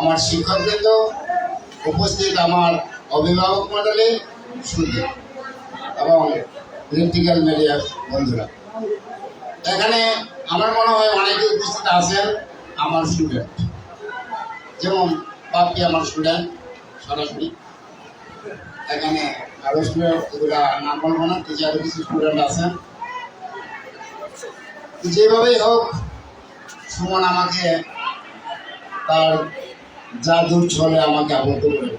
আমার শিক্ষকবৃন্দ উপস্থিত আমার অভিভাবক মণ্ডলী সুদী এবং ইলেকট্রিক্যাল মিডিয়ার বন্ধুরা। এখানে আমার মনে হয় অনেকে উপস্থিত আছেন আমার স্টুডেন্ট যেমন বাপি আমার স্টুডেন্ট সরাসরি এখানে আরও স্টুডেন্ট এগুলা নাম বলব না টিচারও কিছু স্টুডেন্ট আছেন। যেভাবেই হোক, সুমন আমাকে তার জাদুর ছলে আমাকে আবদ্ধ করে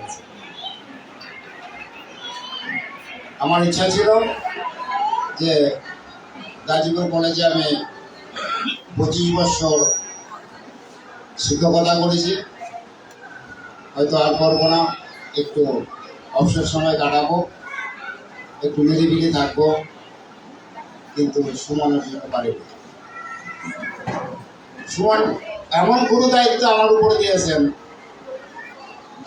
আমার ইচ্ছা ছিল যে গাজীপুর কলেজে আমি পঁচিশ বছর শিক্ষকতা করেছি হয়তো আর করব না, একটু অবসর সময় কাটাবো, একটু নিরিবিলি থাকব, কিন্তু সুমনের জন্য পারি। সুমন, এমন গুরু দায়িত্ব আমার উপরে দিয়েছেন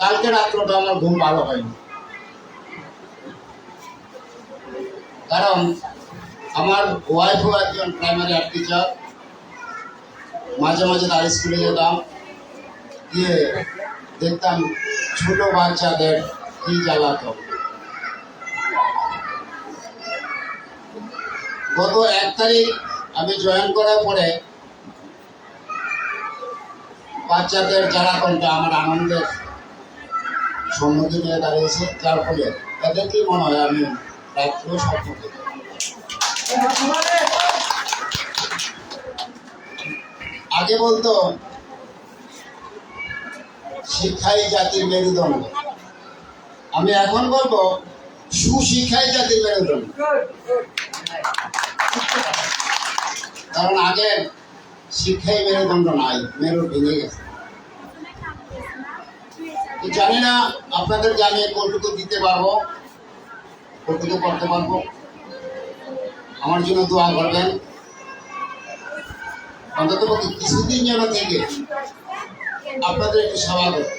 কালকে রাত্রটা আমার ঘুম ভালো হয়নি। কারণ আমার ওয়াইফও একজন প্রাইমারি আর্ট টিচার মাঝে মাঝে তার স্কুলে যেতাম। গিয়ে দেখতাম ছোট বাচ্চাদের কি জ্বালাতো গত এক তারিখ আমি জয়েন করার পরে বাচ্চাদের জ্বালাতনটা আমার আনন্দের সম্মুখীন হয়ে দাঁড়িয়েছে, যার ফলে এদেরকেই মনে হয় আমি রাত্রেও স্বপ্ন আগে বলতো, শিক্ষাই জাতির মেরুদণ্ড। আমি এখন বলব, সুশিক্ষাই জাতির মেরুদণ্ড। কারণ আগে শিক্ষাই মেরুদণ্ড নাই, মেরু ভেঙে গেছে। তো জানি না আপনাদেরকে আমি কতটুকু দিতে পারব, কতটুকু করতে পারব। আমার জন্য দোয়া করবেন। অন্তত পক্ষে কিছুদিন যেন থেকে আপনাদের একটু সেবা করবে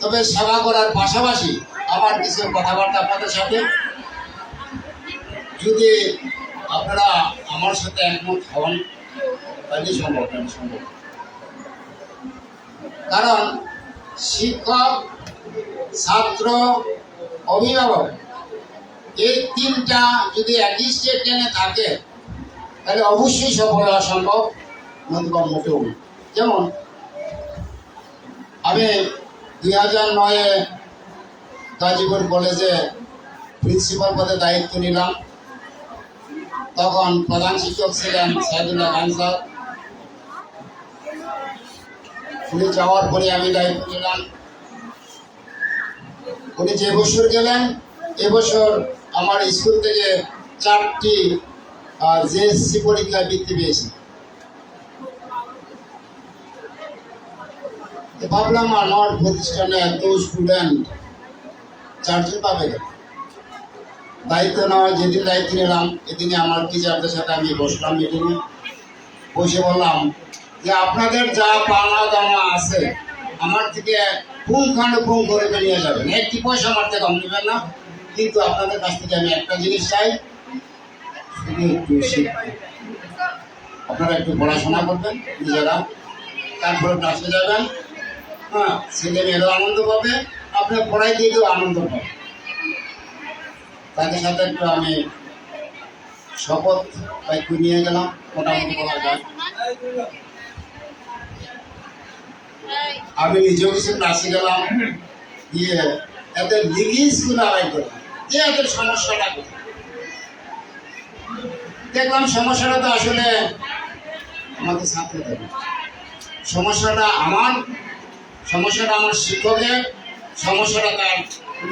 তবে সেবা করার পাশাপাশি আমার কিছু কথাবার্তা আপনাদের সাথে। যদি আপনারা আমার সাথে একমত হন, তাহলে সম্ভব সম্ভব। কারণ শিক্ষক, ছাত্র, অভিভাবক, এই তিনটা যদি একই স্টেটে থাকে, তাহলে অবশ্যই সফল হওয়া সম্ভব নতুবা মোটেও যেমন, আমি দুই হাজার নয়ে গাজীপুর কলেজে প্রিন্সিপাল পদে দায়িত্ব নিলাম। তখন প্রধান শিক্ষক ছিলেন সাইদুল্লাহ খান স্যার উনি যাওয়ার পরে আমি দায়িত্ব নিলাম। উনি যে বছর গেলেন এবছর আমার স্কুল থেকে চারটি জেএসসি পরীক্ষায় বৃত্তি পেয়েছি। ভাবলাম আমার প্রতিষ্ঠানে এত স্টুডেন্ট চারজন পাবে? দায়িত্ব নেওয়া যেদিন দায়িত্ব নিলাম এদিনে আমার টিচারদের সাথে আমি বসলাম মিটিংয়ে বসে বললাম যে আপনাদের যা পাওনা দানা আছে, আমার থেকে পুঙ্খানুপুঙ্খ করে বেরিয়ে যাবেন। একটি পয়সা আমার থেকে কম নেবেন না, কিন্তু আপনাদের কাছ থেকে আমি একটা জিনিস চাই একটু আপনারা একটু পড়াশোনা করবেন, নিজেরা। তারপরে ক্লাসে যাবেন হ্যাঁ ছেলে মেয়েরাও আনন্দ পাবে, আপনার পড়াই দিয়েও আনন্দ পাবে তাদের সাথে একটু আমি শপথ একটু নিয়ে গেলাম, মোটামুটি বলা যায়। আমি নিজেও কিছু ক্লাসে গেলাম। গিয়ে এদের লিগিয়ে স্কুলে আড়াই করলাম। যে এদের সমস্যাটা দেখলাম সমস্যাটা তো আসলে আমাদের সাথে দেবে সমস্যাটা আমার সমস্যাটা আমার শিক্ষকের, সমস্যাটা তার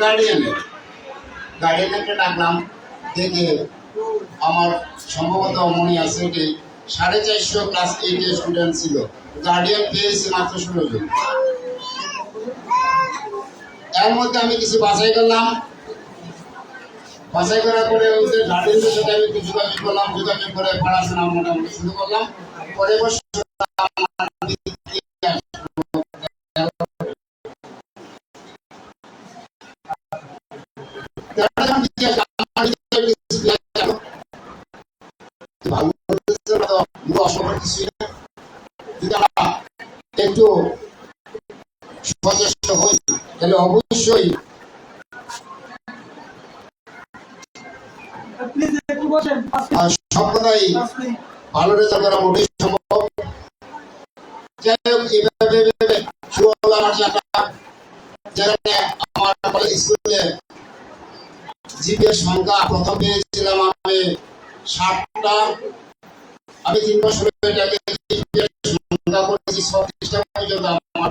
গার্ডিয়ানের গার্ডিয়ানকে ডাকলাম, দেখে আমার সম্ভবত মনে আছে যে সাড়ে চারশো ক্লাস এইটের স্টুডেন্ট ছিল। গার্ডিয়ান পেয়েছি মাত্র ষোলো জন। এর মধ্যে আমি কিছু বাছাই করলাম। বাছাই করার পরে ওদের গার্ডিয়ানদের সাথে আমি কিছু যোগাযোগ করলাম। যোগাযোগ করে পড়াশোনা মোটামুটি শুরু করলাম। পরে বছর তাহলে অবশ্যই। সব। ভালো রেজাল্ট করা মোটেই সম্ভব। যাই হোক এভাবে আমার স্কুলে জিপিএর সংখ্যা প্রথম পেয়েছিলাম আমি ষাটটা আমি তিন বছর এটাকে সংখ্যা করেছি পর্যন্ত আমার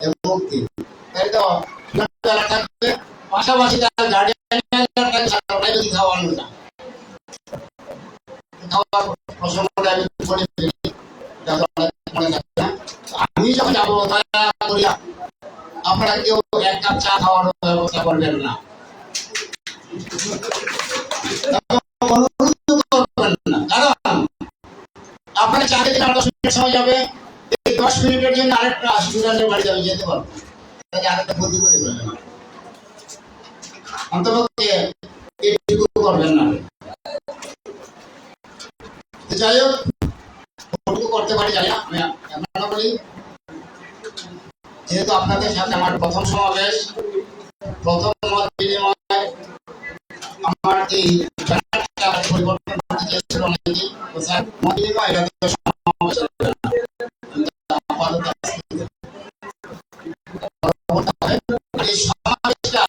এবং কি তাই তো থাকবে। পাশাপাশি তার গার্ডিয়ান যদি খাওয়ানো না। আমি যখন যাব আপনারা কেউ এক কাপ চা খাওয়ার ব্যবস্থা করবেন না। কারণ, আপনার চা আমার দশ সময় যাবে। দশ মিনিটের জন্য আরেকটা স্টুডেন্টের বাড়ি যাবে, যেতে পারব। তাকে আরেকটা ক্ষতি করে ফেলবেন না। অন্তপক্ষে এইটুকু করবেন না। যাই হোক করতে পারি জানি আমি বলি। যেহেতু আপনাদের সাথে আমার প্রথম সমাবেশ, প্রথম মত বিনিময় আমার এই পরিবর্তন করতে চেয়েছিল অনেকেই মত বিনিময় এটা তো সমাবেশ হবে না। কিন্তু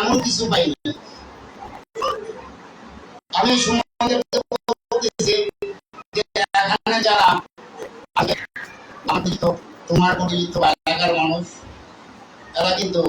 তেমন কিছু পাইনি আমি সুমনদেরকে বলতেছি যে, এখানে যারা তোমার পরিচিত এলাকার মানুষ এরা কিন্তু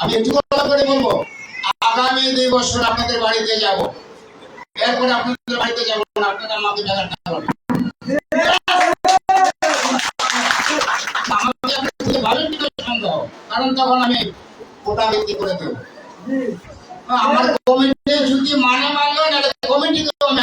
আমি একটু কথা করে বলব? আগামী দুই বছর আপনাদের বাড়িতে যাব। এরপরে আপনাদের বাড়িতে যাব না, আপনারা আমাকে বেজার টাকা কারণ তখন আমি কোটা ভিত্তি করে দেবো। আমার কমিটি যদি মানে মানলো না কমিটিকেও আমি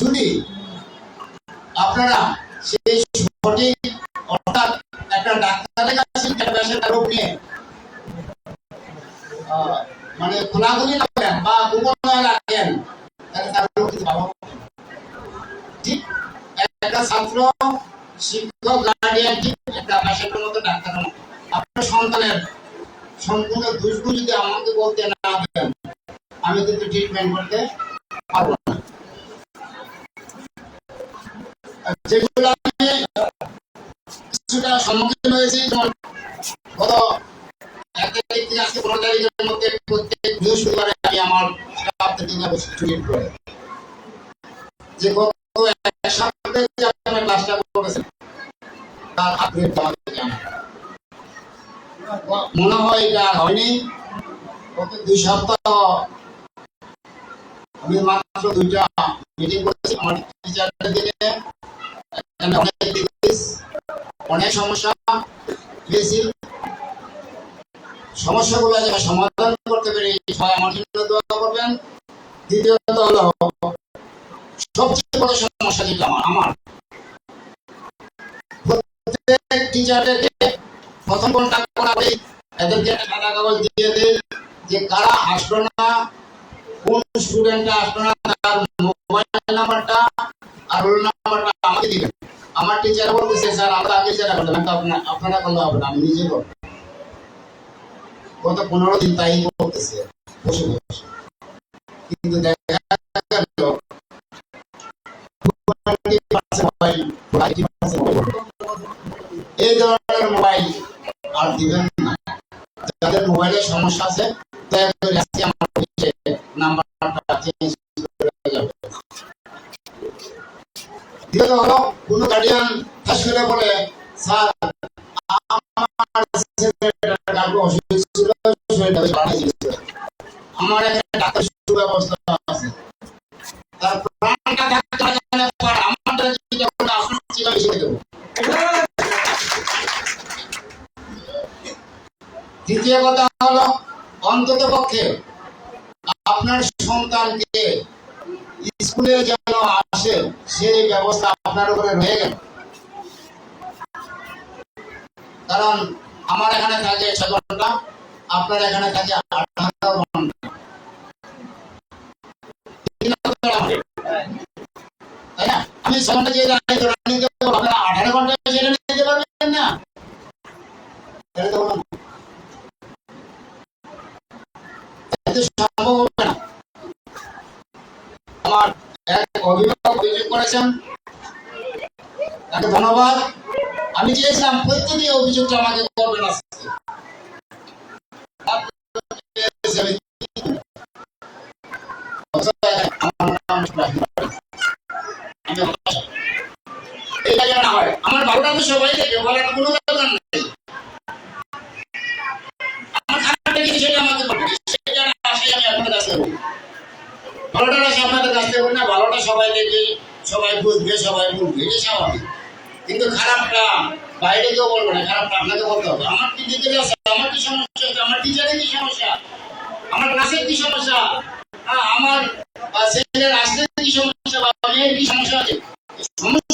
যদি আপনারা সেই সঠিক অর্থাৎ একটা ডাক্তারের কাছে পেশেন্টের নিয়ে মানে খোলাখুলি রাখেন বা গোপনে রাখেন, তাহলে তার। ঠিক একটা ছাত্র, শিক্ষক গার্ডিয়ান ঠিক একটা পেশেন্টের মতো ডাক্তারের মতো আপনার সন্তানের সম্পূর্ণ দুষ্গুণ যদি আমাকে বলতে না দেন আমি কিন্তু ট্রিটমেন্ট করতে পারব না। যেগুলো আমি কিছুটা সম্মুখীন হয়েছি, যেমন গত এক তারিখ থেকে আজকে পনেরো তারিখের মধ্যে প্রত্যেক বৃহস্পতিবারে আমি আমার স্টাফদের জন্য ছুটি করে। যে মনে হয় এটা হয়নি। দুই সপ্তাহ দুইটা মিটিং করেছি, আমার টিচারদের অনেক সমস্যা পেয়েছি সমস্যাগুলো সমাধান করতে পেরে সবাই আমার জন্য দোয়া করবেন। দ্বিতীয়ত হলো সবচেয়ে বড় সমস্যা যেটা আমার আমার। প্রত্যেক টিচারদেরকে প্রথম কন্ট্যাক্ট করা হয় এদেরকে সাদা কাগজ দিয়ে দেয় যে কারা আসলো না, কোন স্টুডেন্টটা আসলো না, তার মোবাইল নাম্বারটা আর রোল নাম্বারটা আমাকে দিবেন। আমার টিচার বলতেছে, স্যার, আমরা আগে যেটা করলাম তো আপনার, আপনারা করলে হবে না, আমি নিজে করব। গত পনেরো দিন তাই করতেছে বসে বসে। কিন্তু দেখা গেল এই ধরনের মোবাইল আর দিবেন না। যাদের সমস্যা আছে আমার আমার এখানে ডাক্তার সুব্যবস্থা দ্বিতীয় কথা হলো, অন্তত পক্ষে আপনার সন্তানকে স্কুলে যেন আসে সেই ব্যবস্থা আপনার উপরে রয়ে গেল। কারণ আমার এখানে থাকে ছ ঘণ্টা, আপনার এখানে থাকে আঠারো ঘণ্টা। আমি ছ ঘণ্টা যে আঠারো ঘণ্টা সেটা নিতে পারবেন না? এক অভিভাবক অভিযোগ করেছেন। তাকে ধন্যবাদ। আমি চেয়েছিলাম প্রত্যেকে অভিযোগটা আমাকে করবেন আমার ভালোটা তো সবাই দেখে, বলার কোনো দরকার নেই আমার খারাপটা কি সেটা আমাকে বলবে সেটা না আসে আমি আপনাদের কাছে বলব ভালোটা আপনাদের কাছ থেকে না, ভালোটা সবাই দেখে সবাই বুঝবে, সবাই বলবে, এটা স্বাভাবিক। কিন্তু খারাপটা বাইরে কেউ বলবে না, খারাপটা আপনাকে বলতে হবে। আমার কি দিকে আমার কি সমস্যা আমার টিচারের কি সমস্যা? আমার ক্লাসের কি সমস্যা? আমার ছেলের আসতে কি সমস্যা? বা মেয়ের কি সমস্যা আছে? এই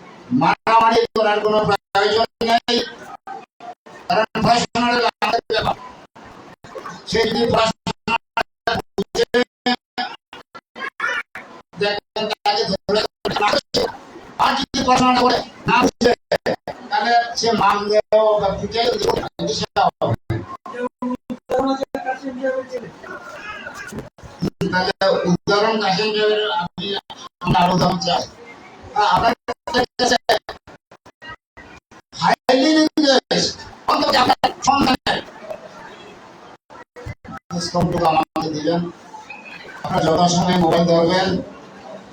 মারামারি করার কোনো প্রয়োজন নেই। কারণ আমাদের সে উদাহরণ কাশিম আমি আমরা আরও চাই।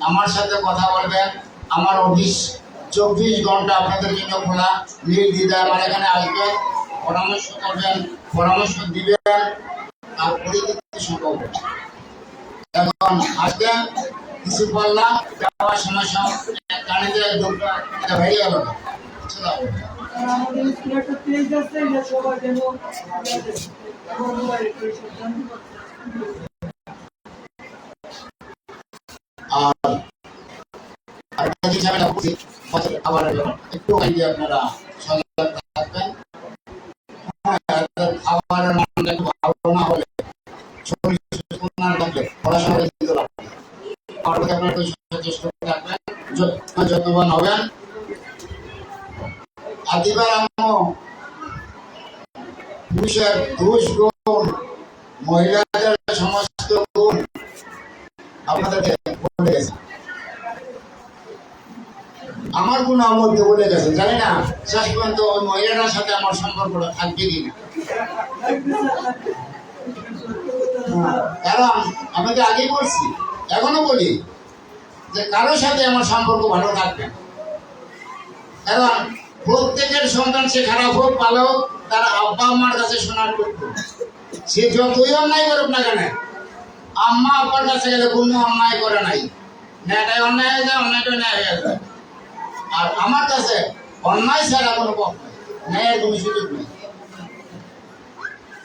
আমার সাথে কথা বলবেন আমার অফিস চব্বিশ ঘণ্টা আপনাদের জন্য খোলা নির্দ্বিধায় আমার এখানে আসবেন পরামর্শ করবেন পরামর্শ দিবেন পরিবর্তন সম্ভব এখন আসবেন কিছু বললাম যাওয়ার সময় সব কানে দিয়ে হয়ে গেল। স্কুলে একটা যত্নবান হবেন। আদিবার গুণ মহিলাদের সমস্ত গুণ আপনাদেরকে বলে গেছে। আমার কোন মধ্যে বলে গেছে জানি না শেষ পর্যন্ত ওই মহিলাটার সাথে আমার সম্পর্কটা থাকবে কিনা হ্যাঁ, কারণ আমি তো আগেই বলছি এখনও বলি যে কারোর সাথে আমার সম্পর্ক ভালো থাকবে না। কারণ প্রত্যেকের সন্তান সে খারাপ হোক, ভালো হোক, তার আব্বা আম্মার কাছে শোনার করতো সে যতই অন্যায় করুক না কেন, আম্মা আব্বার কাছে গেলে কোনো অন্যায় করে নাই। ন্যায়টাই অন্যায় হয়ে যায় অন্যায়টা ন্যায় হয়ে যায়। আর আমার কাছে অন্যায় ছাড়া কোনো পথ নেই, ন্যায়ের কোনো সুযোগ নেই।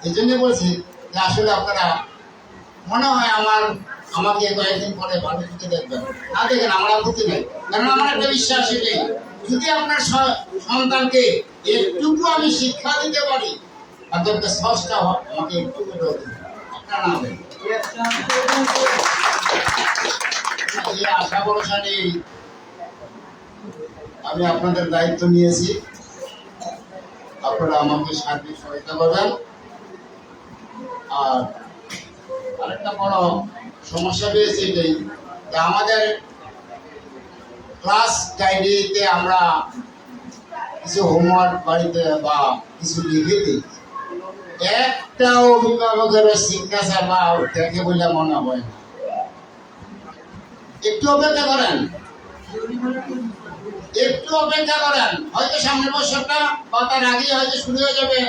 এই জন্য বলছি যে আসলে আপনারা মনে হয় আমার আমাকে কয়েকদিন পরে চোখে দেখবেন। না দেখেন, আমার আপত্তি নেই। কারণ আমার একটা বিশ্বাস এটাই যদি আপনার সন্তানকে একটুকু আমি শিক্ষা দিতে পারি অন্তত স্পষ্টটা হয় আমাকে একটু করে আপনার নাম আশা ভরসা নেই। আমি আপনাদের দায়িত্ব নিয়েছি। আপনারা আমাকে সার্বিক সহায়তা করবেন। আর আরেকটা বড় সমস্যা এটাই যে আমাদের ক্লাস ডায়েরিতে আমরা কিছু হোমওয়ার্ক বাড়িতে বা কিছু লিখে দিই একটা অভিভাবকের সিগনেচার বা দেখে বলে মনে হয় না। একটু অপেক্ষা করেন। একটু অপেক্ষা করেন। হয়তো সামনের বছরটা বা তার আগে হয়তো শুরু হয়ে যাবে।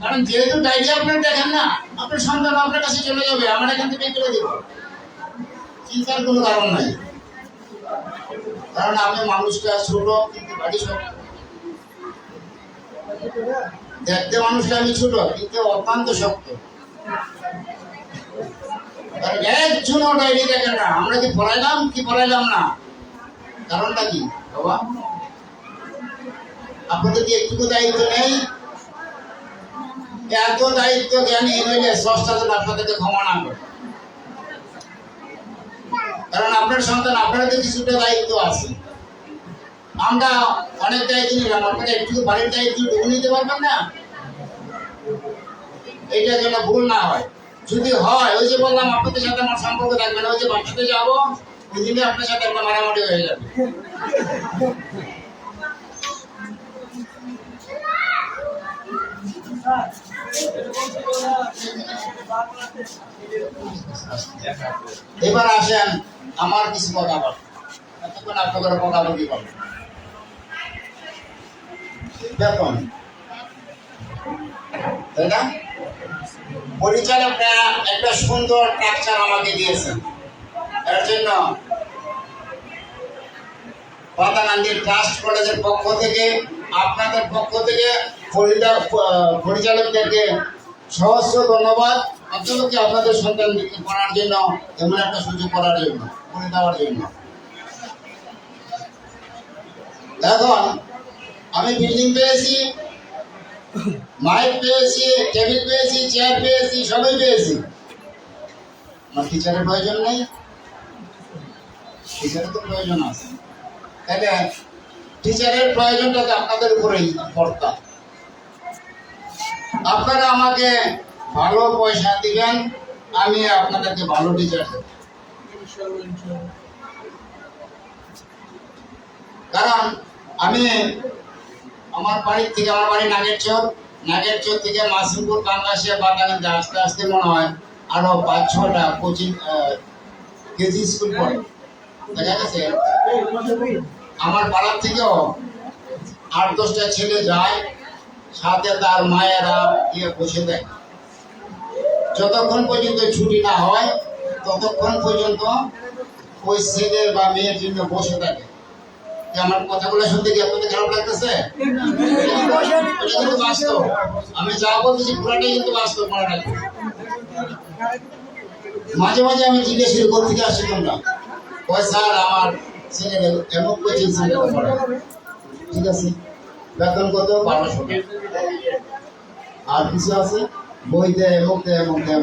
কারণ যেহেতু ডায়েরি আপনার দেখেন না, আপনার সন্তান আপনার কাছে চলে যাবে, আমার এখান থেকে করে দেব। চিন্তার কোনো কারণ নাই। কারণ আমি মানুষটা ছোট, কিন্তু বাড়ি শক্ত দেখতে মানুষটা আমি ছোট, কিন্তু অত্যন্ত শক্ত। আর একজনও ডায়েরি দেখেন না, আমরা কি পড়াইলাম কি পড়াইলাম না? কারণটা কি? বাবা আপনাদের কি একটুকু দায়িত্ব নেই। এত দায়িত্ব জ্ঞানী হইলে যেন আপনাদেরকে ক্ষমা না করে। কারণ আপনার সন্তান আপনাদের কিছুটা দায়িত্ব আছে। আমরা অনেক দায়িত্ব নিলাম আপনারা একটু বাড়ির দায়িত্ব নিতে পারবেন না। এইটা যেন ভুল না হয়। যদি হয়, ওই যে বললাম, আপনাদের সাথে আমার সম্পর্ক থাকবে না, ওই যে বাচ্চাতে যাব ওই দিনে আপনার সাথে একটা মারামারি হয়ে যাবে। এবার আসেন আমার কিছু বল। এতক্ষণ আপনাদের কথা বলি বল। দেখুন, তাই না? পরিচালকরা একটা সুন্দর ট্রাকচার আমাকে দিয়েছেন। এর জন্য ট্রাস্ট কলেজের পক্ষ থেকে, আপনাদের পক্ষ থেকে পরিচালকদেরকে সহস্র ধন্যবাদ। অন্ততকে আপনাদের সন্তান করার জন্য, এমন একটা সুযোগ করার জন্য, করে দেওয়ার জন্য। এখন আমি বিল্ডিং পেয়েছি মাইক পেয়েছি টেবিল পেয়েছি চেয়ার পেয়েছি, সবই পেয়েছি। আমার টিচারের প্রয়োজন নেই। টিচারের তো প্রয়োজন আছে। তাহলে টিচারের প্রয়োজনটা তো আপনাদের উপরেই কর্তা আপনারা আমাকে ভালো পয়সা দিবেন, আমি আপনাদেরকে ভালো টিচার দেব। কারণ আমি আমার বাড়ি থেকে, আমার বাড়ি নাগেরচর নাগেরচর থেকে মাসিমপুর কাঙ্গাসিয়া বাতাগান আস্তে আস্তে মনে হয় আরও পাঁচ ছটা কোচিং কেজি স্কুল পড়ে। দেখা গেছে? আমার পাড়ার থেকেও আট দশটা ছেলে যায় সাথে তার মায়েরা গিয়ে বসে দেয়। যতক্ষণ পর্যন্ত ছুটি না হয়, ততক্ষণ পর্যন্ত ওই ছেলে বা মেয়ের জন্য বসে থাকে। আমার কথাগুলো শুনতে কি আপনাদের খারাপ লাগতেছে? আমি যা বলতেছি পুরাটাই কিন্তু বাস্তব মনে মাঝে মাঝে আমি জিজ্ঞেস করি, কোথা থেকে আসছি তোমরা? কয়, স্যার, আমার ছেলে এমন কোচিং সেন্টারে ঠিক আছে? বেতন কত? বারোশো আর কিছু আছে? বই দেয় এমক দেয় এমক দেয়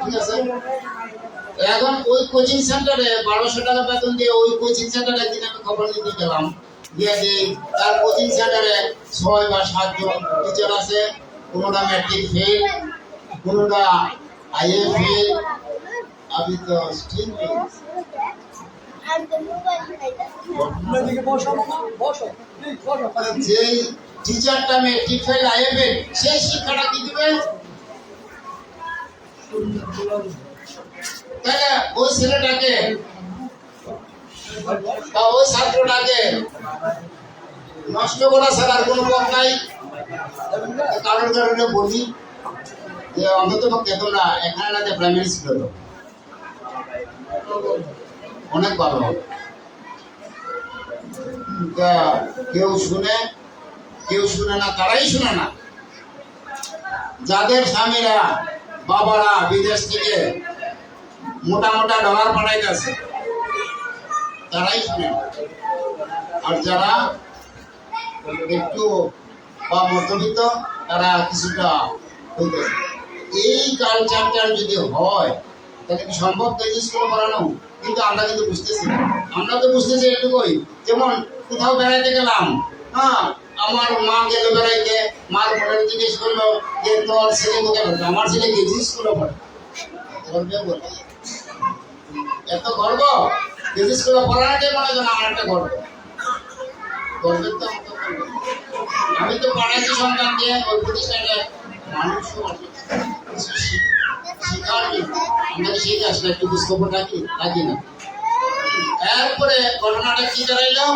ঠিক আছে? এখন ওই কোচিং সেন্টারে বারোশো টাকা বেতন দিয়ে ওই কোচিং সেন্টারে একদিন আমি খবর নিতে গেলাম। দিয়ে দিই তার কোচিং সেন্টারে ছয় বা সাতজন টিচার আছে। কোনোটা ম্যাট্রিক ফেল কোনোটা আইএ ফেল আমি তো স্ট্রিম যেই টিচারটা ম্যাট্রিক ফেল আইএ ফেল সেই শিক্ষাটা কি দিবে? তাহলে ওই ছেলেটাকে, বা ওই ছাত্রটাকে নষ্ট করা ছাড়া আর কোনো পথ নাই। কারণ কারণে বলি, যে অন্তত পক্ষে তোমরা এখানে প্রাইমারি স্কুল অনেক ভালো হবে। কেউ শুনে কেউ শুনে না, তারাই শুনে না। যাদের স্বামীরা, বাবারা বিদেশ থেকে মোটা মোটা ডলার পাঠাইতেছে, তারাই শুনে না। আর যারা একটু বা মধ্যবিত্ত, তারা কিছুটা এই কালচারটা যদি হয় কি সম্ভব তেজিস করে বাড়ানো কিন্তু আমরা কিন্তু বুঝতেছি না। আমরা তো বুঝতেছি এটুকুই, যেমন কোথাও বেড়াইতে গেলাম হ্যাঁ আমার মা গেল বেড়াইতে, মার পরে জিজ্ঞেস করল যে তোর ছেলে কোথায় পড়বে আমার ছেলে কেজি স্কুলে পড়ে। এত গর্ব? কেজি স্কুলে পড়াটাই মনে হয় আমার একটা গর্ব। গর্বের তো তো। আমি তো পড়াইছি সন্তানকে, ওই প্রতিষ্ঠানে মানুষ। আমরা শিখে আসলে একটু খোঁজখবর রাখি রাখি না। এরপরে ঘটনাটা কি দাঁড়াইলো